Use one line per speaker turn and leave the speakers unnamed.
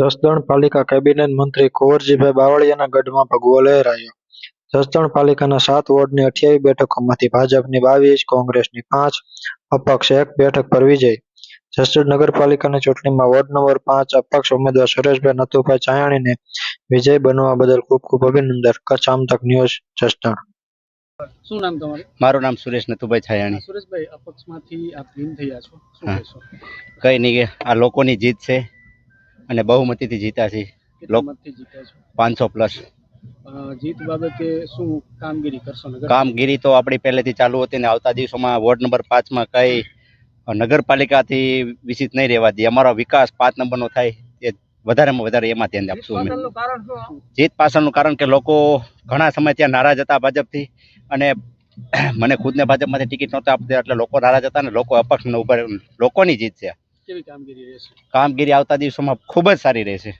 જસદણ પાલિકા કેબિનેટ મંત્રી કુંવરજીભાઈ બાવળિયાના ગઢમાં ભગવો લહેરાયો. જસદણ પાલિકાના સાત વોર્ડની અઠ્યાવીસ બેઠકોમાંથી ભાજપની બાવીસ કોંગ્રેસની પાંચ અપક્ષ એક બેઠક પર વિજય. જસદણ નગરપાલિકાની ચૂંટણીમાં વોર્ડ નંબર પાંચ અપક્ષ ઉમેદવાર સુરેશભાઈ નથુભાઈ ચાયાણીને વિજય બનવા બદલ ખૂબ ખૂબ અભિનંદન. કચ્છ આમતક ન્યૂઝ જસદણ.
શું નામ તમારું?
મારું નામ સુરેશ નથુભાઈ છાયાણી
સુરેશભાઈ અપક્ષમાંથી આપ વિન થયા છો. શું કહેશો?
કઈ નહીં કે આ લોકોની જીત છે. અને બહુમતીથી જીત્યા છે પાંચસો પ્લસ.
જીત બાબતે શું કામગીરી કરશો
કામગીરી તો આપણી પહેલેથી ચાલુ હતી ને આવતા દિવસોમાં વોર્ડ નંબર પાંચમાં કઈ નગરપાલિકાથી વિસિત નહીં રહેવા દે અમારો વિકાસ પાંચ નંબરનો થાય એ વધારેમાં વધારે એમાં ધ્યાન આપશું અમે. જીત પાછળનું કારણ કે લોકો ઘણા સમય ત્યાં નારાજ હતા ભાજપથી અને મને ખુદને ભાજપમાંથી ટિકિટ નહોતા આપતી એટલે લોકો નારાજ હતા ને લોકો અપક્ષ ઊભા લોકોની જીત છે.
કેવી કામગીરી રહેશે?
કામગીરી આવતા દિવસોમાં ખૂબ જ સારી રહેશે.